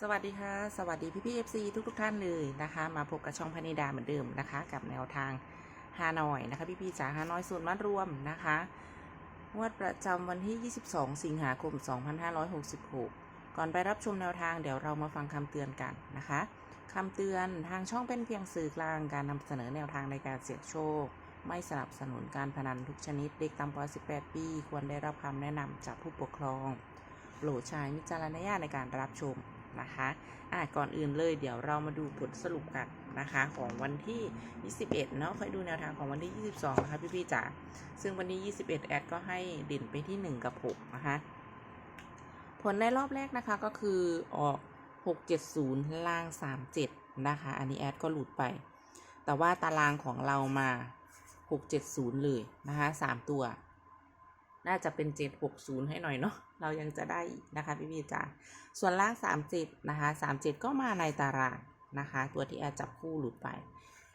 สวัสดีค่ะ สวัสดีพี่พี่เอฟซีทุกทุกท่านเลยนะคะ มาพบกับช่องพนิดาเหมือนเดิมนะคะ กับแนวทางฮานอยนะคะพี่พี่จ๋าฮานอยสูตรมัดรวมนะคะงวดประจำวันที่ 22 สิงหาคม 2566 ก่อนไปรับชมแนวทางเดี๋ยวเรามาฟังคำเตือนกันนะคะคำเตือนทางช่องเป็นเพียงสื่อกลางการนำเสนอแนวทางในการเสี่ยงโชค ไม่สนับสนุนการพนันทุกชนิดเด็กต่ำกว่า 18 ปี ควรได้รับคำแนะนำจากผู้ปกครองโปรดใช้วิจารณญาณในการรับชม นะคะอะก่อนอื่นเลยเดี๋ยวเรามาดูผลสรุปกันนะคะของวันที่ 21 เนาะค่อยดูแนวทางของวันที่ 22 นะคะพี่ๆจ๋าซึ่งวันนี้21 แอดก็ให้เด่นไปที่ 1 กับ 6 นะคะ ผลในรอบแรกนะคะก็คือออก 670 ล่าง 37 นะคะ อันนี้แอดก็หลุดไป แต่ว่าตารางของเรามา 670 เลยนะคะ 3 ตัว น่าจะเป็น 760 ให้หน่อยเนาะ เรายังจะได้นะคะพี่พี่จ๋าส่วนล่าง 37 นะคะ 37 ก็มาในตารางนะคะ ตัวที่แอดจับคู่หลุดไป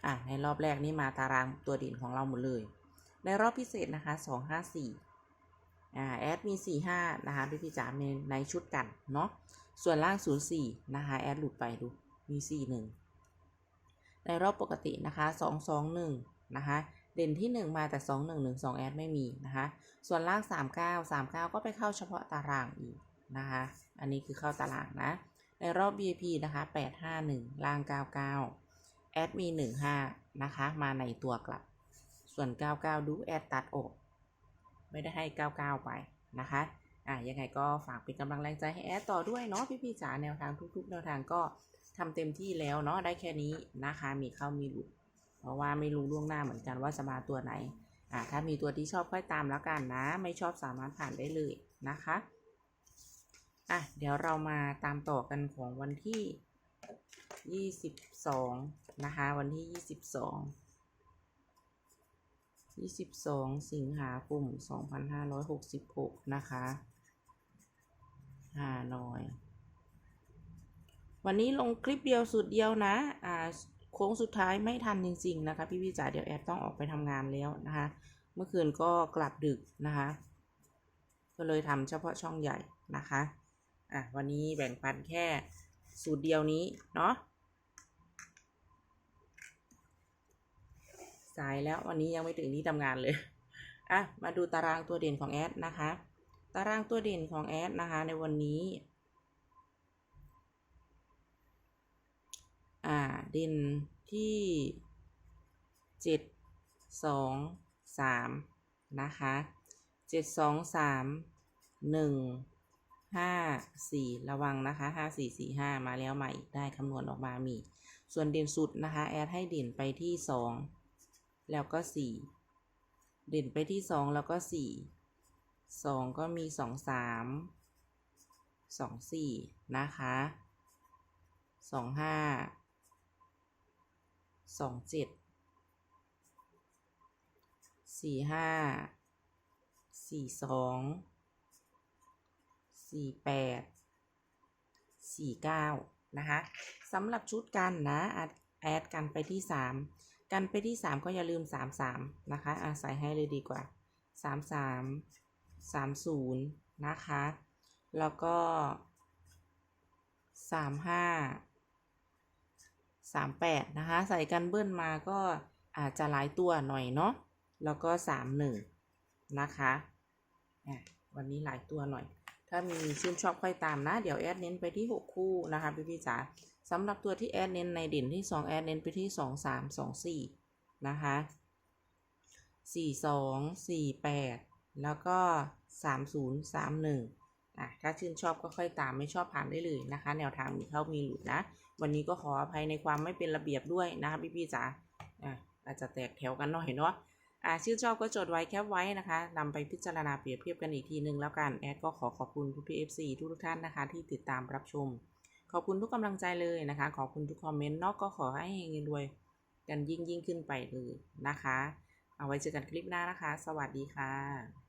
อะในรอบแรกนี่มาตารางตัวเด่นของเราหมดเลย ในรอบพิเศษนะคะ 254อ่าแอดมี 45 นะคะพี่พี่จ๋าในในชุดกันเนาะส่วนล่าง 04 นะคะแอดหลุดไปดูมี 41 ในรอบปกตินะคะ 221 นะคะ เด่นที่ 1 มาแต่ 2112 แอดไม่มีนะคะ ส่วนล่าง 39 39 ก็ไปเข้าเฉพาะตารางอีกนะคะ อันนี้คือเข้าตารางนะ ในรอบ VIP นะคะ 851 ล่าง 99 แอดมี 15 นะคะ มาในตัวกลับ ส่วน 99 ดูแอดตัดอก ไม่ได้ให้ 99 ไปนะคะอะยังไงก็ฝากเป็นกำลังแรงใจให้แอดต่อด้วยเนาะพี่ๆจ๋าแนวทางทุกๆ แนวทางก็ทำเต็มที่แล้วเนาะได้แค่นี้นะคะ มีเข้ามีหลุด เพราะว่าไม่รู้ล่วงหน้าเหมือนกันว่าจะมาตัวไหนอ่าถ้ามีตัวที่ชอบค่อยตามแล้วกันนะ ไม่ชอบสามารถผ่านได้เลยนะคะอะเดี๋ยวเรามาตามต่อกันของวันที่22นะคะวันที่22 22สิงหาคม2566นะคะฮานอย วันนี้ลงคลิปเดียวสุดเดียวนะ อ่า โค้งสุดท้ายไม่ทันจริง ๆ นะคะ พี่พี่จ๋าเดี๋ยวแอดต้องออกไปทำงานแล้วนะคะ เมื่อคืนก็กลับดึกนะคะ ก็เลยทำเฉพาะช่องใหญ่นะคะอะวันนี้แบ่งปันแค่สูตรเดียวนี้เนาะสายแล้ววันนี้ยังไม่ถึงที่ทำงานเลยอะมาดูตารางตัวเด่นของแอดนะคะ ตารางตัวเด่นของแอดนะคะ ในวันนี้ อ่าเด่นที่เจ็ดสองสามนะคะเจ็ดสองสามหนึ่งห้าสี่ระวังนะคะห้าสี่สี่ห้ามาแล้วใหม่ได้คำนวณออกมามี ส่วนเด่นสุดนะคะ แอดให้เด่นไปที่สองแล้วก็สี่เด่นไปที่สองแล้วก็สี่สองก็มีสองสามสองสี่นะคะสองห้า สองเจ็ดสี่ห้าสี่สองสี่แปดสี่เก้านะคะสำหรับชุดกันนะแอดแอดกันไปที่สามกันไปที่สามก็อย่าลืมสามสามนะคะอาใส่ให้เลยดีกว่าสามสามสามศูนย์นะคะ แล้วก็สามห้า สามแปดนะคะ ใส่กันเบิ้ลมาก็อาจจะหลายตัวหน่อยเนาะแล้วก็สามหนึ่งนะคะวันนี้หลายตัวหน่อย ถ้ามีชื่นชอบค่อยตามนะ เดี๋ยวแอดเน้นไปที่หกคู่นะคะพี่พี่จ๋าสำหรับตัวที่แอดเน้นในเด่นที่สองแอดเน้นไปที่สองสามสองสี่นะคะสี่สองสี่แปดแล้วก็สามศูนย์สามหนึ่ง อะถ้าชื่นชอบก็ค่อยตามไม่ชอบผ่านได้เลยนะคะ แนวทางมีเข้ามีหลุดนะ วันนี้ก็ขออภัยในความไม่เป็นระเบียบด้วยนะคะพี่ๆจ๋าอะอาจจะแตกแถวกันหน่อยเนาะอ่าชื่นชอบก็จดไว้แคปไว้นะคะนำไปพิจารณาเปรียบเทียบกันอีกทีนึงแล้วกันแอดก็ขอขอบคุณทุกพีเอฟซีทุกๆท่านนะคะ ที่ติดตามรับชม ขอบคุณทุกกำลังใจเลยนะคะ ขอบคุณทุกคอมเมนต์เนอกก็ขอให้เงินรวยกันยิ่งยิ่งขึ้นไปเลยนะคะ เอาไว้เจอกันคลิปหน้านะคะ สวัสดีค่ะ